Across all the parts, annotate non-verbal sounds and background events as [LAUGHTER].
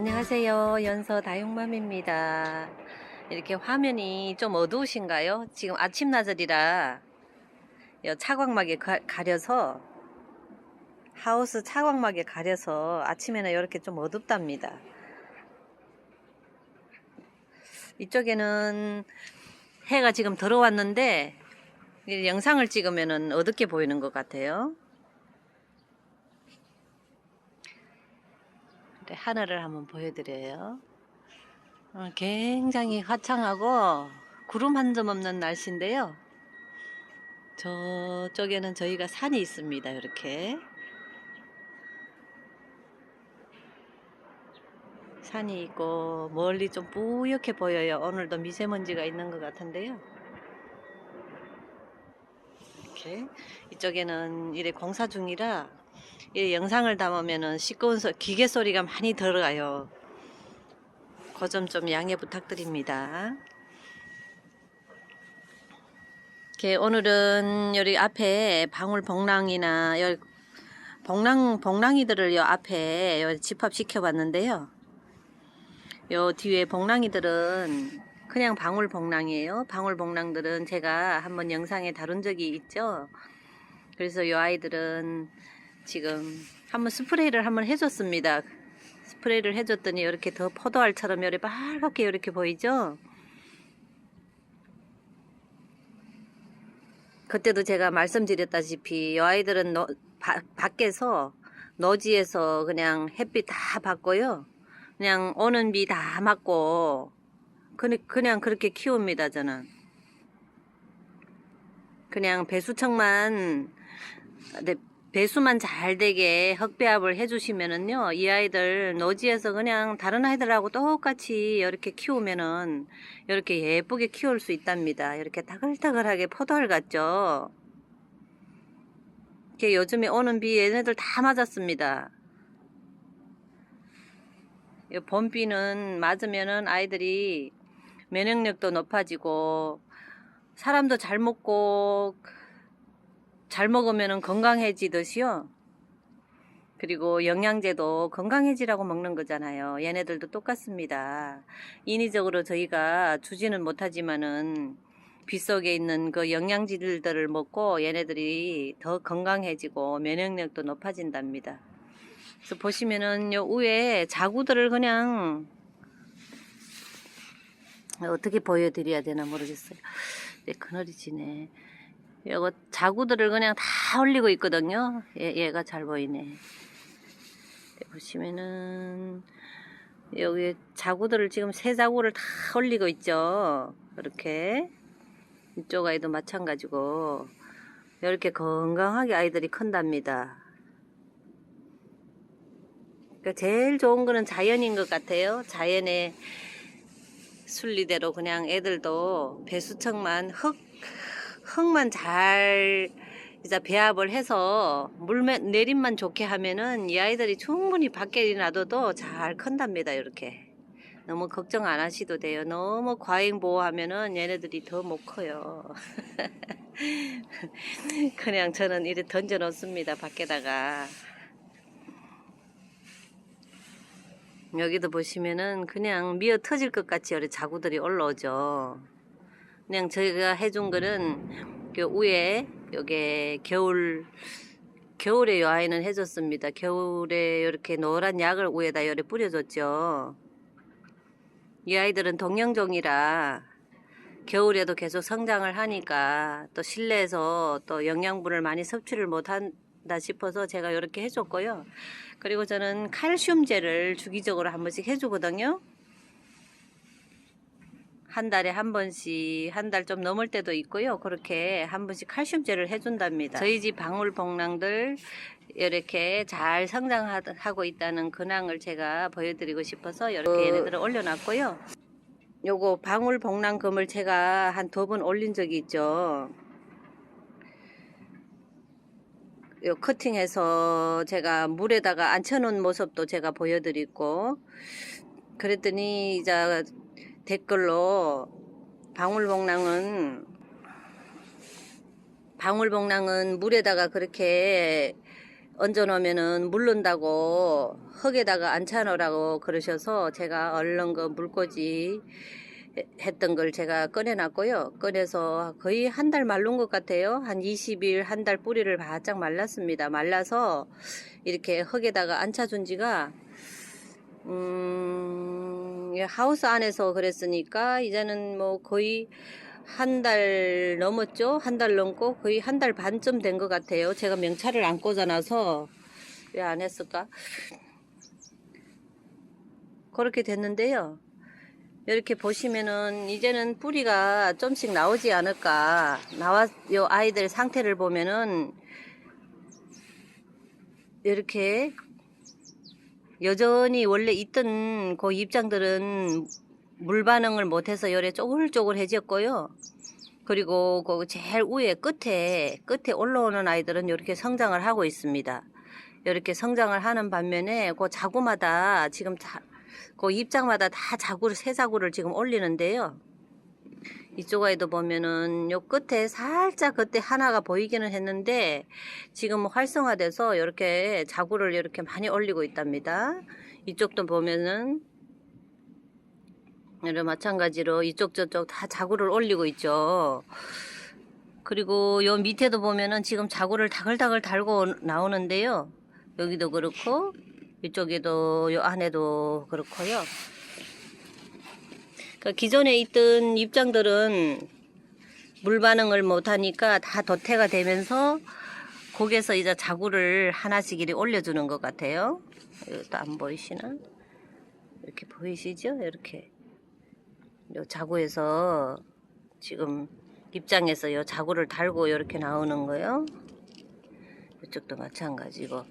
안녕하세요. 연서 다육맘입니다. 이렇게 화면이 좀 어두우신가요? 지금 아침 나절이라 요 차광막에 가, 가려서 하우스 차광막에 가려서 아침에는 이렇게 좀 어둡답니다. 이쪽에는 해가 지금 들어왔는데 이 영상을 찍으면 어둡게 보이는 것 같아요. 네, 하늘을 한번 보여드려요. 오늘 굉장히 화창하고 구름 한 점 없는 날씨인데요. 저쪽에는 저희가 산이 있습니다. 이렇게 산이 있고 멀리 좀 뿌옇게 보여요. 오늘도 미세먼지가 있는 것 같은데요. 이렇게 이쪽에는 이래 공사 중이라 이 영상을 담으면은 시끄러운 소, 기계 소리가 많이 들어가요. 그 점 좀 양해 부탁드립니다. 이렇게 오늘은 여기 앞에 방울 복랑이나 여기 복랑 복랑이들을 요 앞에 요 집합 시켜 봤는데요. 요 뒤에 복랑이들은 그냥 방울 복랑이에요. 방울 복랑들은 제가 한번 영상에 다룬 적이 있죠. 그래서 요 아이들은 지금 한번 스프레이를 한번 해줬습니다. 스프레이를 해줬더니 이렇게 더 포도알처럼 이렇게 빨갛게 이렇게 보이죠? 그때도 제가 말씀드렸다시피 이 아이들은 너, 바, 밖에서 노지에서 그냥 햇빛 다 받고요. 그냥 오는 비 다 맞고 그냥, 그냥 그렇게 키웁니다 저는. 그냥 배수청만 네, 배수만 잘 되게 흙배합을 해주시면은요 이 아이들 노지에서 그냥 다른 아이들하고 똑같이 이렇게 키우면은 이렇게 예쁘게 키울 수 있답니다. 이렇게 다글다글하게 포도알 같죠? 이렇게 요즘에 오는 비 얘네들 다 맞았습니다. 이 봄비는 맞으면은 아이들이 면역력도 높아지고 사람도 잘 먹고 잘 먹으면 건강해지듯이요. 그리고 영양제도 건강해지라고 먹는 거잖아요. 얘네들도 똑같습니다. 인위적으로 저희가 주지는 못하지만은 빗속에 있는 그 영양질들을 먹고 얘네들이 더 건강해지고 면역력도 높아진답니다. 그래서 보시면은 요 위에 자구들을 그냥 어떻게 보여드려야 되나 모르겠어요. 네, 그늘이 지네. 이거 자구들을 그냥 다 올리고 있거든요. 얘, 얘가 잘 보이네. 네, 보시면은 여기 자구들을 지금 세 자구를 다 올리고 있죠. 이렇게 이쪽 아이도 마찬가지고 이렇게 건강하게 아이들이 큰답니다. 그러니까 제일 좋은 거는 자연인 것 같아요. 자연의 순리대로 그냥 애들도 배수청만 흙 흙만 잘 이제 배합을 해서 물 내림만 좋게 하면은 이 아이들이 충분히 밖에 놔둬도 잘 큰답니다 이렇게. 너무 걱정 안 하셔도 돼요. 너무 과잉 보호하면은 얘네들이 더 못 커요. [LAUGHS] 그냥 저는 이래 던져 놓습니다 밖에다가. 여기도 보시면은 그냥 미어 터질 것 같이 여기 자구들이 올라오죠 그냥 저희가 해준 거는 그 위에 요게 겨울 겨울에 요 아이는 해줬습니다. 겨울에 이렇게 노란 약을 위에다 열에 뿌려줬죠. 이 아이들은 동령종이라 겨울에도 계속 성장을 하니까 또 실내에서 또 영양분을 많이 섭취를 못한다 싶어서 제가 이렇게 해줬고요. 그리고 저는 칼슘제를 주기적으로 한 번씩 해주거든요. 한 달에 한 번씩 한 달 좀 넘을 때도 있고요. 그렇게 한 번씩 칼슘제를 해준답니다. 저희 집 방울복랑들 이렇게 잘 성장하고 있다는 근황을 제가 보여드리고 싶어서 이렇게 얘네들을 올려놨고요. 요거 방울복랑금을 제가 한 두 번 올린 적이 있죠. 요 커팅해서 제가 물에다가 앉혀놓은 모습도 제가 보여드리고 그랬더니 이제 댓글로 방울복랑은 방울복랑은 물에다가 그렇게 얹어 놓으면은 물른다고 흙에다가 앉혀 놓으라고 그러셔서 제가 얼른 그 물꽂이 했던 걸 제가 꺼내 놨고요. 꺼내서 거의 한 달 말른 것 같아요. 한 20일, 한 달 뿌리를 바짝 말랐습니다. 말라서 이렇게 흙에다가 앉혀준 지가 음, 예, 하우스 안에서 그랬으니까 이제는 뭐 거의 한 달 넘었죠? 한 달 넘고 거의 한 달 반쯤 된 것 같아요. 제가 명찰을 안 꽂아놔서 왜 안 했을까? 그렇게 됐는데요. 이렇게 보시면은 이제는 뿌리가 좀씩 나오지 않을까. 나와, 요 아이들 상태를 보면은 이렇게 여전히 원래 있던 그 입장들은 물 반응을 못해서 열에 쪼글쪼글해졌고요. 그리고 그 제일 위에 끝에 끝에 올라오는 아이들은 이렇게 성장을 하고 있습니다. 이렇게 성장을 하는 반면에 그 자구마다 지금 자, 그 입장마다 다 자구를 새 자구를 지금 올리는데요. 이쪽 아이도 보면은 요 끝에 살짝 그때 하나가 보이기는 했는데 지금 활성화돼서 이렇게 자구를 이렇게 많이 올리고 있답니다. 이쪽도 보면은 이런 마찬가지로 이쪽 저쪽 다 자구를 올리고 있죠. 그리고 요 밑에도 보면은 지금 자구를 다글다글 달고 나오는데요. 여기도 그렇고 이쪽에도 요 안에도 그렇고요. 그 기존에 있던 입장들은 물 반응을 못하니까 다 도태가 되면서 거기에서 이제 자구를 하나씩 이리 올려주는 것 같아요. 이것도 안 보이시나? 이렇게 보이시죠? 이렇게. 요 자구에서 지금 입장에서 요 자구를 달고 이렇게 나오는 거예요. 이쪽도 마찬가지고.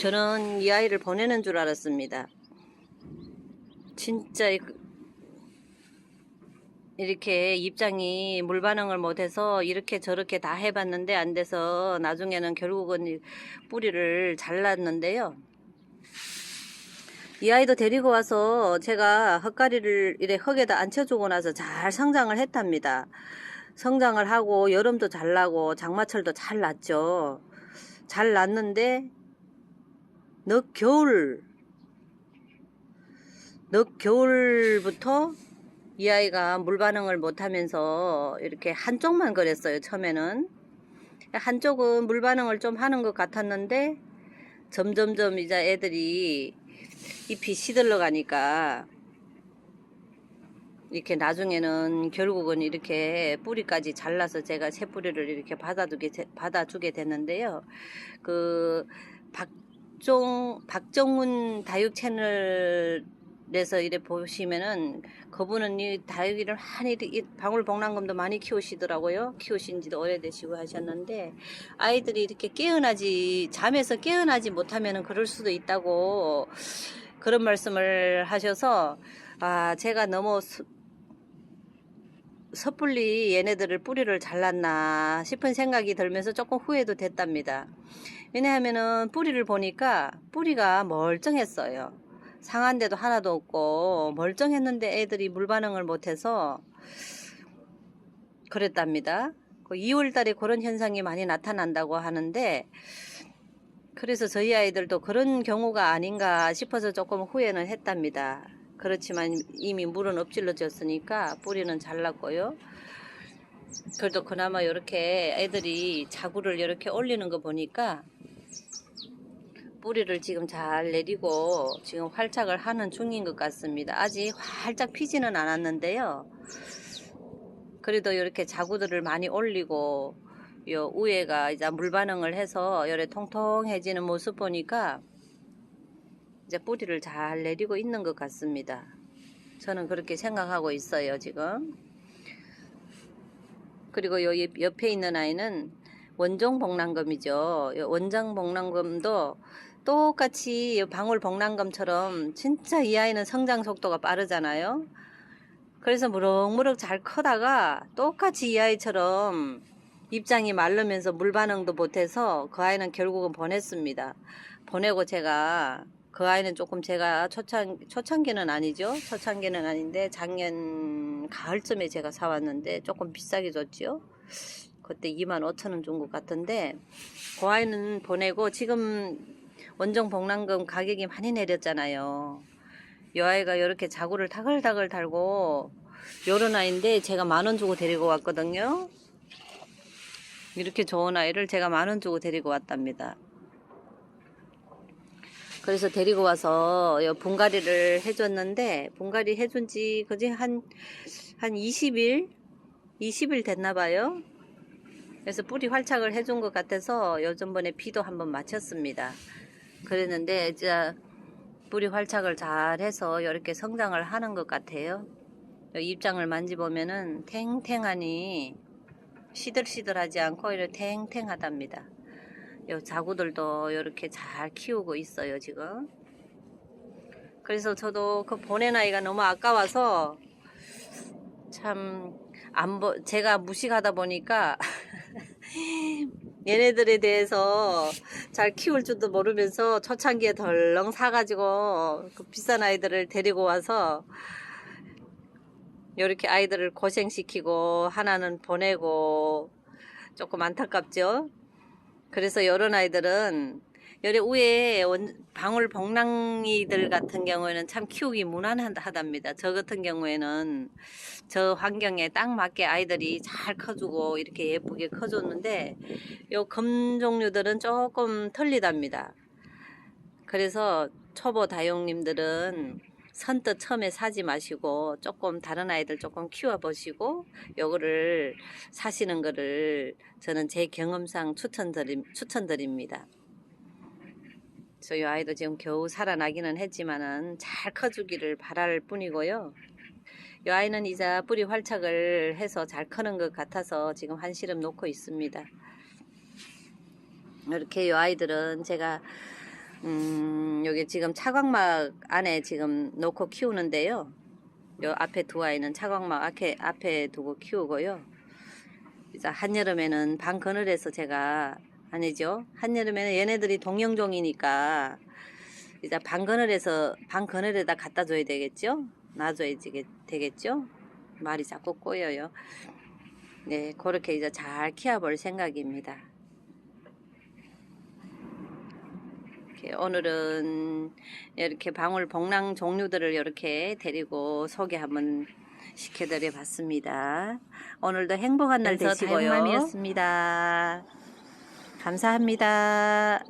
저는 이 아이를 보내는 줄 알았습니다. 진짜 이- 이렇게 입장이 물 반응을 못해서 이렇게 저렇게 다 해봤는데 안 돼서 나중에는 결국은 이 뿌리를 잘랐는데요. 이 아이도 데리고 와서 제가 헛가리를 이래 흙에다 앉혀주고 나서 잘 성장을 했답니다. 성장을 하고 여름도 잘 나고 장마철도 잘 났죠. 잘 났는데 늦 겨울 늦 겨울부터 이 아이가 물 반응을 못하면서 이렇게 한쪽만 그랬어요 처음에는 한쪽은 물 반응을 좀 하는 것 같았는데 점점점 이제 애들이 잎이 시들러 가니까 이렇게 나중에는 결국은 이렇게 뿌리까지 잘라서 제가 새 뿌리를 이렇게 받아두게 되- 받아주게 됐는데요. 그 박종 박정훈 다육 채널 에서 이래 보시면은 그분은 이 다육이를 많이 이 방울복랑금도 많이 키우시더라고요. 키우신 지도 오래되시고 하셨는데 아이들이 이렇게 깨어나지 잠에서 깨어나지 못하면은 그럴 수도 있다고 그런 말씀을 하셔서 아 제가 너무 수- 섣불리 얘네들을 뿌리를 잘랐나 싶은 생각이 들면서 조금 후회도 됐답니다. 왜냐하면은 뿌리를 보니까 뿌리가 멀쩡했어요. 상한 데도 하나도 없고 멀쩡했는데 애들이 물 반응을 못해서 그랬답니다. 그 2월 달에 그런 현상이 많이 나타난다고 하는데 그래서 저희 아이들도 그런 경우가 아닌가 싶어서 조금 후회는 했답니다. 그렇지만 이미 물은 엎질러졌으니까 뿌리는 잘랐고요. 그래도 그나마 이렇게 애들이 자구를 이렇게 올리는 거 보니까 뿌리를 지금 잘 내리고 지금 활착을 하는 중인 것 같습니다. 아직 활짝 피지는 않았는데요. 그래도 이렇게 자구들을 많이 올리고 요 위에가 이제 물 반응을 해서 열에 통통해지는 모습 보니까 이제 뿌리를 잘 내리고 있는 것 같습니다. 저는 그렇게 생각하고 있어요, 지금. 그리고 요 옆- 옆에 있는 아이는 원종 복랑금이죠. 요 원장 복랑금도 똑같이 요 방울 복랑금처럼 진짜 이 아이는 성장 속도가 빠르잖아요. 그래서 무럭무럭 잘 커다가 똑같이 이 아이처럼 입장이 마르면서 물 반응도 못해서 그 아이는 결국은 보냈습니다. 보내고 제가 그 아이는 조금 제가 초창 초창기는 아니죠. 초창기는 아닌데 작년 가을쯤에 제가 사왔는데 조금 비싸게 줬죠. 그때 2만 5천 원 준 것 같은데 그 아이는 보내고 지금 원정 복랑금 가격이 많이 내렸잖아요. 이 아이가 이렇게 자구를 다글다글 달고 요런 아이인데 제가 만 원 주고 데리고 왔거든요. 이렇게 좋은 아이를 제가 만 원 주고 데리고 왔답니다. 그래서 데리고 와서 요 분갈이를 해줬는데 분갈이 해준 지 그지 한, 한 20일? 20일 됐나 봐요. 그래서 뿌리 활착을 해준 것 같아서 요즘번에 비도 한번 맞췄습니다. 그랬는데 이제 뿌리 활착을 잘 해서 이렇게 성장을 하는 것 같아요. 요 입장을 만지보면은 탱탱하니 시들시들하지 않고 이렇게 탱탱하답니다. 요 자구들도 이렇게 잘 키우고 있어요 지금. 그래서 저도 그 보낸 아이가 너무 아까워서 참 안 보, 제가 무식하다 보니까 [LAUGHS] 얘네들에 대해서 잘 키울 줄도 모르면서 초창기에 덜렁 사가지고 그 비싼 아이들을 데리고 와서 이렇게 아이들을 고생시키고 하나는 보내고 조금 안타깝죠. 그래서 이런 아이들은 여기 위에 원- 방울 복랑이들 같은 경우에는 참 키우기 무난하답니다. 저 같은 경우에는 저 환경에 딱 맞게 아이들이 잘 커주고 이렇게 예쁘게 커줬는데 요금 종류들은 조금 틀리답니다. 그래서 초보 다용님들은 선뜻 처음에 사지 마시고 조금 다른 아이들 조금 키워 보시고 요거를 사시는 거를 저는 제 경험상 추천드림, 추천드립니다. 저이 아이도 지금 겨우 살아나기는 했지만은 잘 커주기를 바랄 뿐이고요. 이 아이는 이제 뿌리 활착을 해서 잘 크는 것 같아서 지금 한 시름 놓고 있습니다. 이렇게 이 아이들은 제가 음, 여기 지금 차광막 안에 지금 놓고 키우는데요. 요 앞에 두 아이는 차광막 앞에, 앞에 두고 키우고요. 이제 한여름에는 방 그늘에서 제가 아니죠. 한여름에는 얘네들이 동영종이니까 이제 방 그늘에서 방 그늘에다 갖다 줘야 되겠죠. 놔줘야 되겠- 되겠죠. 말이 자꾸 꼬여요. 네, 그렇게 이제 잘 키워볼 생각입니다. 이렇게 오늘은 이렇게 방울 복랑 종류들을 이렇게 데리고 소개 한번 시켜드려 봤습니다. 오늘도 행복한 날 그래서 되시고요. 다육맘이었습니다. 감사합니다.